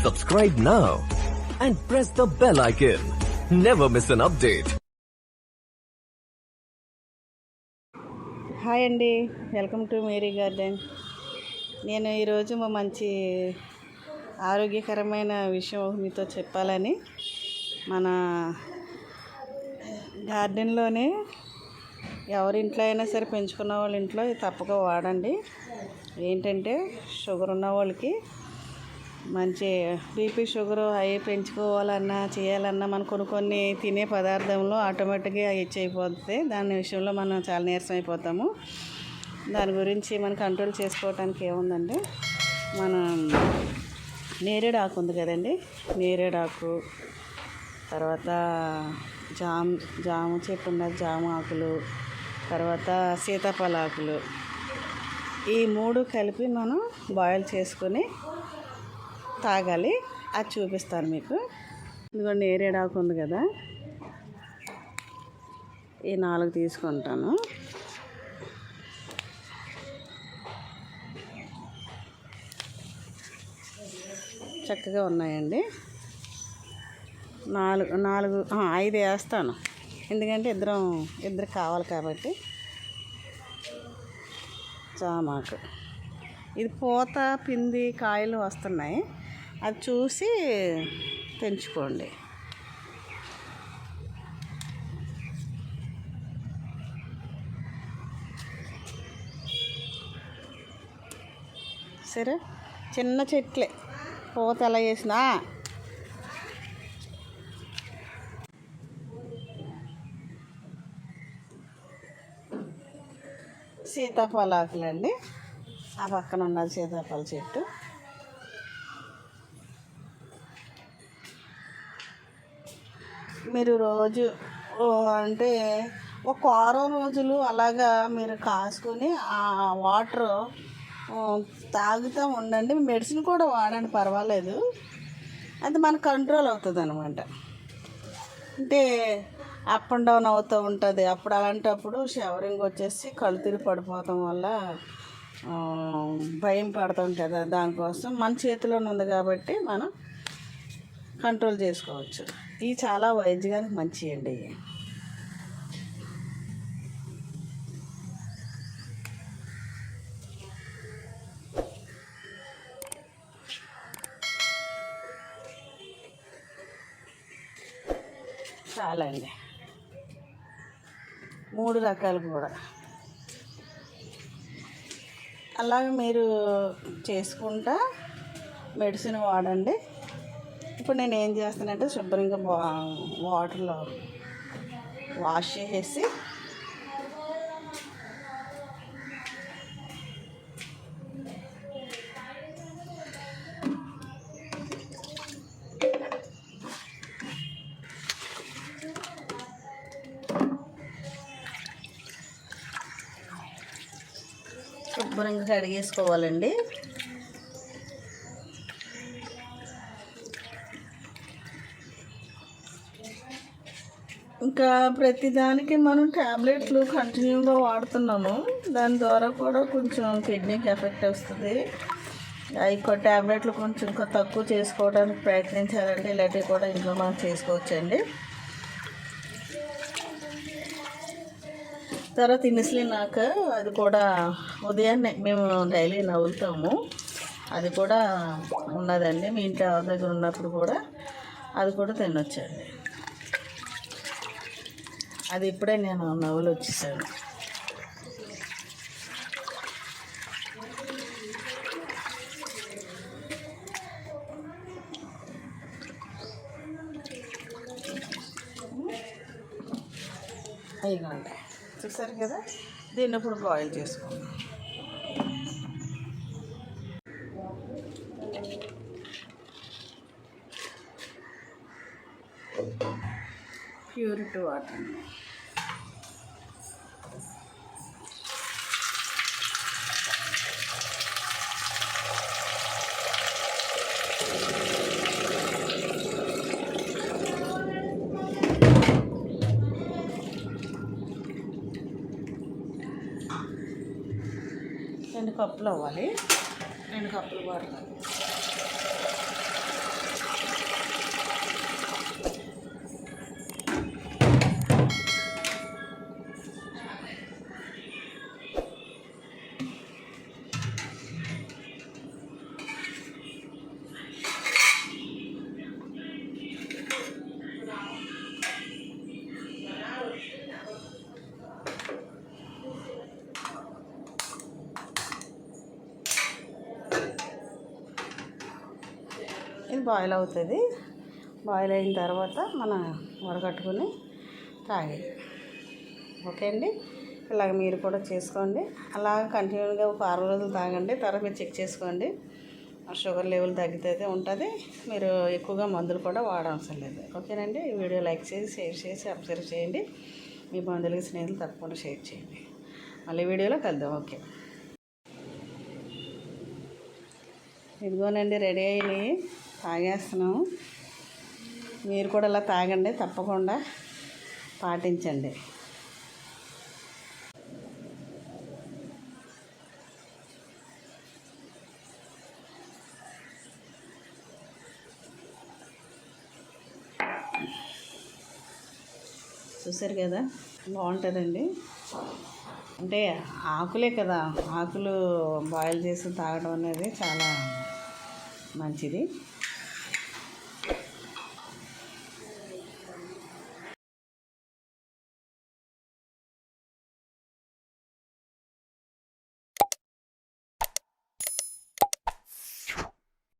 Subscribe now and press the bell icon. Never miss an update. Hi అండి welcome to Mary garden నేను ఈరోజు మా మంచి ఆరోగ్యకరమైన విషయం మీతో చెప్పాలని మన గార్డెన్లోనే ఎవరింట్లో అయినా సరే పెంచుకున్న వాళ్ళ ఇంట్లో తప్పక వాడండి ఏంటంటే షుగర్ ఉన్న వాళ్ళకి మంచి బీపీ షుగర్ అవి పెంచుకోవాలన్నా చేయాలన్నా మనం కొన్ని కొన్ని తినే పదార్థంలో ఆటోమేటిక్గా హెచ్ అయిపోతుంది దాని విషయంలో మనం చాలా నీరసం అయిపోతాము. దాని గురించి మనం కంట్రోల్ చేసుకోవడానికి ఏముందండి? మనం నేరేడు ఆకు ఉంది కదండి? నేరేడు ఆకు తర్వాత జామ్ జాము చెట్టు ఉన్నది జాము ఆకులు తర్వాత సీతాఫల ఆకులు ఈ మూడు కలిపి మనం బాయిల్ చేసుకొని తాగాలి. అది చూపిస్తాను మీకు. ఇదిగోండి ఏరేడాకు ఉంది కదా. ఈ నాలుగు తీసుకుంటాను. చక్కగా ఉన్నాయండి. నాలుగు నాలుగు ఐదు వేస్తాను. ఎందుకంటే ఇద్దరం ఇద్దరు కావాలి కాబట్టి. చామాకు ఇది పూత పిండి కాయలు వస్తున్నాయి. అది చూసి పెంచుకోండి సరే చిన్న చెట్లే. పూత ఎలా చేసినా? సీతాఫలాకులండి. ఆ పక్కన ఉన్నది సీతాఫల చెట్టు. మీరు రోజు అంటే ఒక వారం రోజులు అలాగా మీరు కాసుకొని ఆ వాటర్ తాగుతూ ఉండండి. మెడిసిన్ కూడా వాడండి పర్వాలేదు. అది మన కంట్రోల్ అవుతుంది అనమాట అంటే అప్ అండ్ డౌన్ అవుతూ ఉంటుంది. అప్పుడు అలాంటప్పుడు షవరింగ్ వచ్చేసి కళ్ళు తిరిగి పడిపోవటం వల్ల భయం పడతాం కదా దానికోసం మన చేతిలోనే ఉంది కాబట్టి మనం కంట్రోల్ చేసుకోవచ్చు. ఇవి చాలా వైద్యానికి మంచి అండి చాలా అండి మూడు రకాలు కూడా అలాగే మీరు చేసుకుంటా మెడిసిన్ వాడండి. ఇప్పుడు నేను ఏం చేస్తానంటే శుభ్రంగా వా- వాటర్లో వాష్ చేసేసి శుభ్రంగా కడిగేసుకోవాలండి. ఇంకా ప్రతిదానికి మనం ట్యాబ్లెట్లు కంటిన్యూగా వాడుతున్నాము. దాని ద్వారా కూడా కొంచెం కిడ్నీకి ఎఫెక్ట్ వస్తుంది. అవి ట్యాబ్లెట్లు కొంచెం ఇంకా తక్కువ చేసుకోవడానికి ప్రయత్నించాలంటే ఇలాంటివి కూడా ఇంట్లో మనం చేసుకోవచ్చండి. తర్వాత ఇన్సులినాక అది కూడా ఉదయాన్నే మేము డైలీ నవ్వులుతాము అది కూడా ఉన్నదండి. మీ ఇంట్లో దగ్గర ఉన్నప్పుడు కూడా అది కూడా తినొచ్చండి. అది ఇప్పుడే నేను నవ్వులు వచ్చేసాను. ఇదిగోండి. చూసారు కదా? దీన్ని ఇప్పుడు బాయిల్ చేసుకుందాం ప్యూరిటీ వాటర్ రెండు కప్పులు అవ్వాలి. రెండు కప్పులు వాడతాను ఇది బాయిల్ అవుతుంది. బాయిల్ అయిన తర్వాత మన వడగట్టుకుని తాగేది ఓకే అండి? ఇలాగ మీరు కూడా చేసుకోండి. అలా కంటిన్యూగా ఒక ఆరు రోజులు తాగండి. తర్వాత మీరు చెక్ చేసుకోండి. షుగర్ లెవెల్ తగ్గితే ఉంటుంది. మీరు ఎక్కువగా మందులు కూడా వాడవసరం లేదు. ఓకేనండి ఈ వీడియో లైక్ చేసి షేర్ చేసి అబ్జర్వ్ చేయండి. మీ బంధువులకి స్నేహితులు తప్పకుండా షేర్ చేయండి. మళ్ళీ వీడియోలో కలుద్దాం. ఓకే ఇదిగోనండి రెడీ అయినాయి. తాగేస్తున్నాము మీరు కూడా ఇలా తాగండి తప్పకుండా పాటించండి. చూసారు కదా బాగుంటుందండి. అంటే ఆకులే కదా ఆకులు బాయిల్ చేసి తాగడం అనేది చాలా మంచిది.